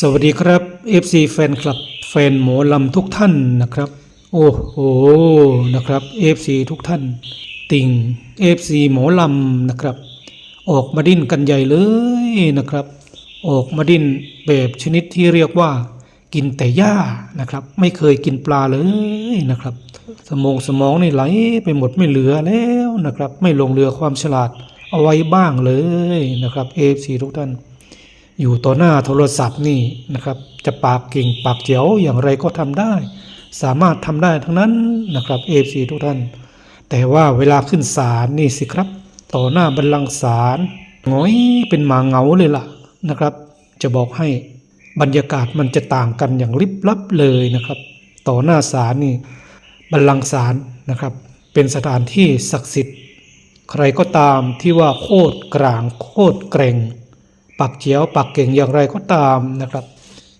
สวัสดีครับ FC แฟนคลับแฟนหมอลำทุกท่านนะครับ โอ้โหนะครับ FC ทุกท่าน ติ่ง FC หมอลำนะครับ ออกมาดิ้นกันใหญ่เลยนะครับ ออกมาดิ้นแบบชนิดที่เรียกว่า กินแต่หญ้านะครับ ไม่เคยกินปลาเลยนะครับ สมองสมองนี่ไหลไปหมดไม่เหลือแล้วนะครับ ไม่ลงเรือความฉลาดเอาไว้บ้างเลยนะครับ FC ทุกท่าน อยู่ต่อหน้าโทรศัพท์นี่นะครับ จะปากเก่งปากเจ๋วอย่างไรก็ทำได้ สามารถทำได้ทั้งนั้นนะครับเอฟซีทุกท่าน แต่ว่าเวลาขึ้นศาลนี่สิครับ ต่อหน้าบัลลังก์ศาลหงอยเป็นหมาเหงาเลยล่ะนะครับ จะบอกให้บรรยากาศมันจะต่างกันอย่างลิบลับเลยนะครับ ต่อหน้าศาลนี่บัลลังก์ศาลนะครับ เป็นสถานที่ศักดิ์สิทธิ์ ใครก็ตามที่ว่าโคตรกลางโคตรแกรง ปักเจียวปักเก่งอย่างไรก็ตามนะครับ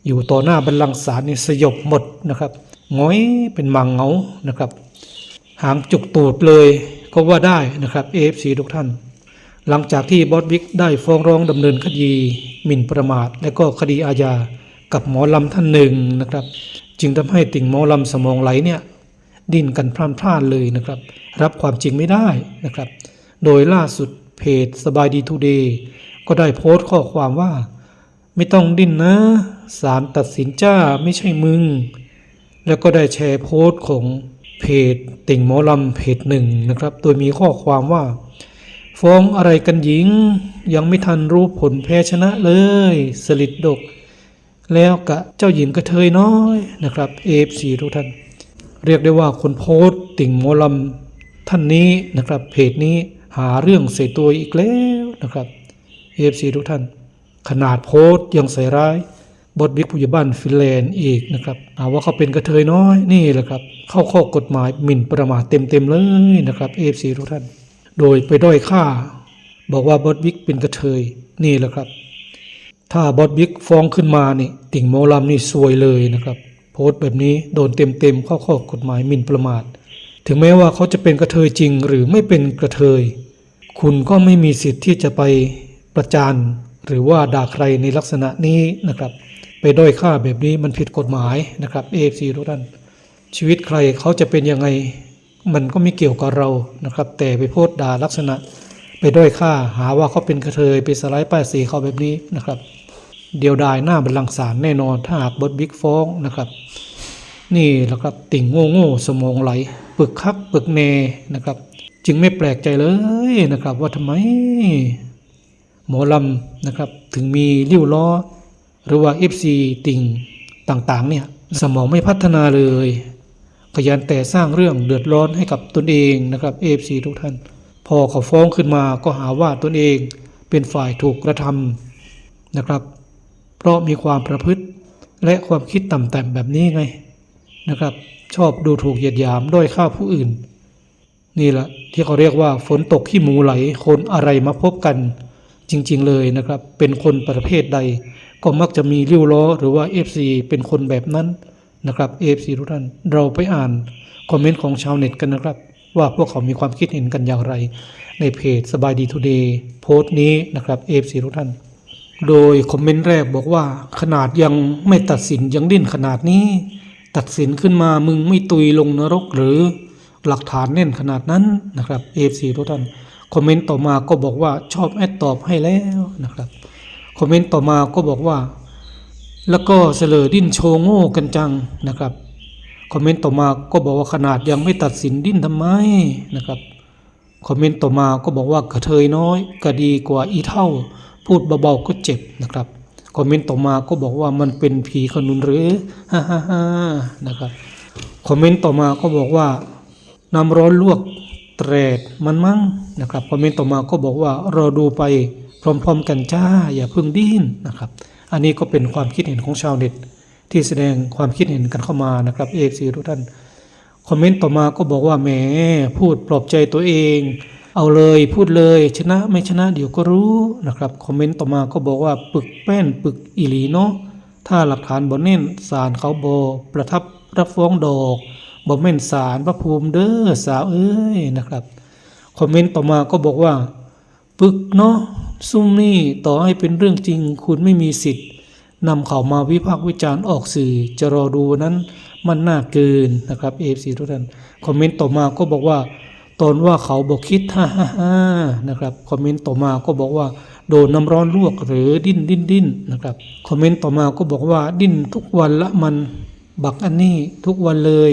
อยู่ต่อหน้าบัลลังก์ศาลนี่สยบหมดนะครับหงอยเป็นมังเงานะครับ หางจุกตูดเลยก็ว่าได้นะครับ AFC ทุกท่าน หลังจากที่บอสบิ๊กได้ฟ้องร้องดำเนินคดีหมิ่นประมาท และก็คดีอาญากับหมอลำท่านหนึ่งนะครับ จึงทำให้ติ่งหมอลำสมองไหลเนี่ยดิ้นกันพล่านพลาดเลยนะครับ รับความจริงไม่ได้นะครับ โดยล่าสุดเพจสบายดีทูเดย์ ก็ได้โพสต์ข้อความว่า ไม่ต้องดิ้นนะ ศาลตัดสินจ้าไม่ใช่มึง แล้วก็ได้แชร์โพสต์ของเพจติ่งหมอลำเพจหนึ่งนะครับ โดยมีข้อความว่า ฟ้องอะไรกันหญิง ยังไม่ทันรู้ผลแพ้ชนะเลย สลิดดก แล้วกะเจ้าหญิงกระเทยน้อยนะครับเอฟซีทุกท่าน เรียกได้ว่าคนโพสต์ติ่งหมอลำท่านนี้นะครับเพจนี้หาเรื่องใส่ตัวอีกแล้วนะครับ เอฟซีทุกท่าน ขนาดโพสต์ยังใส่ร้ายบทบิ๊กผู้ใหญ่บ้านฟินแลนด์อีกนะครับหาว่าเขาเป็นกระเทยน้อยนี่แหละครับ เข้าข้อกฎหมายหมิ่นประมาทเต็มๆเลยนะครับเอฟซีทุกท่าน โดยไปด้อยค่า บอกว่าบอสบิ๊กเป็นกระเทยนี่แหละครับ ถ้าบอสบิ๊กฟ้องขึ้นมานี่ติ่งโมอลำนี่ซวยเลยนะครับโพสต์แบบนี้โดนเต็มๆเข้าข้อกฎหมายหมิ่นประมาท ถึงแม้ว่าเขาจะเป็นกระเทยจริงหรือไม่เป็นกระเทย คุณก็ไม่มีสิทธิ์ที่จะไป ประจานหรือว่าด่าใครในลักษณะนี้นะครับ ไปด้อยค่าแบบนี้มันผิดกฎหมายนะครับ AFC ทุกท่านชีวิตใครเขาจะเป็นยังไงมันก็ไม่เกี่ยวกับเรานะครับ แต่ไปโพสด่าลักษณะ ไปด้อยค่าหาว่าเขาเป็นกระเทยไปสไลด์ป้ายสีเขาแบบนี้นะครับ เดียวดายหน้าบัลลังก์ศาลแน่นอนถ้าหากบดบิ๊กฟ้องนะครับ นี่แหละครับติ่งโง่โง่สมองไหล ปึกคักปึกเนนะครับ จึงไม่แปลกใจเลยนะครับ ว่าทำไม หมอลำนะครับ ถึงมีริ้วล้อ หรือว่า FC ติ่งต่างๆเนี่ยสมองไม่พัฒนาเลย ขยันแต่สร้างเรื่องเดือดร้อนให้กับตนเองนะครับ FC ทุกท่าน พอเขาฟ้องขึ้นมาก็หาว่าตนเองเป็นฝ่ายถูกกระทำนะครับ เพราะมีความประพฤติและความคิดต่ำๆแบบนี้ไงนะครับ ชอบดูถูกเหยียดหยามด้อยค่าผู้อื่น นี่แหละที่เขาเรียกว่าฝนตกขี้หมูไหลคนอะไรมาพบกัน จริงๆเลยนะครับ เป็นคนประเภทใด ก็มักจะมีริ้วล้อหรือว่า FC เป็นคนแบบนั้นนะครับ FC ทุกท่านเราไปอ่านคอมเมนต์ของชาวเน็ตกันนะครับ ว่าพวกเขามีความคิดเห็นกันอย่างไร ในเพจสบายดีทูเดย์โพสต์นี้นะครับ FC ทุกท่าน โดยคอมเมนต์แรกบอกว่า ขนาดยังไม่ตัดสินยังดิ้นขนาดนี้ ตัดสินขึ้นมามึงไม่ตุยลงนรกหรือหลักฐานแน่นขนาดนั้นนะครับ FC ทุกท่าน คอมเมนต์ต่อมาก็บอกว่าชอบแอดตอบให้แล้วนะครับคอมเมนต์ต่อมาก็บอกว่า แล้วก็เสลอดิ้นโชว์โง่กันจังนะครับคอมเมนต์ต่อมาก็บอกว่าขนาดยังไม่ตัดสินดิ้นทำไมนะครับคอมเมนต์ต่อมาก็บอกว่ากระเทยน้อยก็ดีกว่าอีเท่า พูดเบาๆก็เจ็บนะครับคอมเมนต์ต่อมาก็บอกว่ามันเป็นผีขนุนหรือฮ่าฮ่าฮ่านะครับคอมเมนต์ต่อมาก็บอกว่าน้ำร้อนลวก แตรดมันมั้งนะครับคอมเมนต์ต่อมาก็บอกว่าเรอดูไปพร้อมๆกันจ้าอย่าเพิ่งดิ้นนะครับ อันนี้ก็เป็นความคิดเห็นของชาวเน็ต ที่แสดงความคิดเห็นกันเข้ามานะครับเอฟซีทุกท่านคอมเมนต์ต่อมาก็บอกว่าแหมพูดปลอบใจตัวเอง เอาเลยพูดเลยชนะไม่ชนะเดี๋ยวก็รู้นะครับคอมเมนต์ต่อมาก็บอกว่าปึกแป้นปึกอีหลีเนาะถ้าหลักฐานบ่เน้นศาลเขาบอประทับรับฟ้องดอก บ่แม่นศาลพระภูมิเด้อสาวเอ้ยนะครับ คอมเมนต์ต่อมาก็บอกว่า ปึกเนาะซุ่มนี่ต่อให้เป็นเรื่องจริง คุณไม่มีสิทธิ์นำเขามาวิพากษ์วิจารณ์ออกสื่อ จะรอดูนั้นมันน่าเกินนะครับ AFC ทุกท่านคอมเมนต์ต่อมาก็บอกว่าตอนว่าเขาบอกคิดฮ่าฮ่าฮ่านะครับคอมเมนต์ต่อมาก็บอกว่า โดนน้ำร้อนลวกหรือดิ้นดิ้นดิ้นนะครับคอมเมนต์ต่อมาก็บอกว่าดิ้นทุกวันละมัน บักอันนี้ทุกวันเลย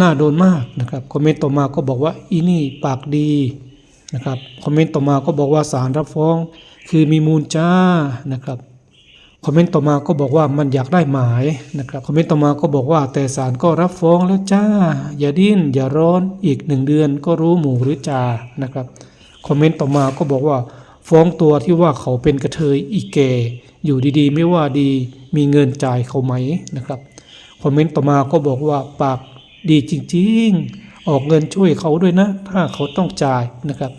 น่าโดนมากนะครับคอมเมนต์ต่อมาก็บอกว่าอีนี่ปากดีนะครับคอมเมนต์ต่อมาก็บอกว่าศาลรับฟ้อง คือมีมูลจ้านะครับคอมเมนต์ต่อมาก็บอกว่ามันอยากได้หมายนะครับคอมเมนต์ต่อมาก็บอกว่าแต่ศาลก็รับฟ้องแล้วจ้า อย่าดิ้นอย่าร้อนอีกหนึ่งเดือนก็รู้หมู่หรือจานะครับคอมเมนต์ต่อมาก็บอกว่า ฟ้องตัวที่ว่าเขาเป็นกระเทยอีแกอยู่ดีๆ ไม่ว่าดีมีเงินจ่ายเขาไหมนะครับ คอมเมนต์ต่อมาก็บอกว่าปากดีจริง ๆ ออกเงินช่วยเขาด้วยนะ ถ้าเขาต้องจ่ายนะครับ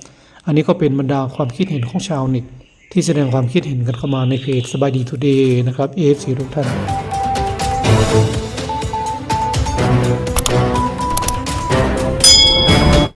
อันนี้ก็เป็นบรรดาความคิดเห็นของชาวเน็ตที่แสดงความคิดเห็นกันเข้ามาในเพจสบายดีทูเดย์นะครับเอฟซีทุกท่าน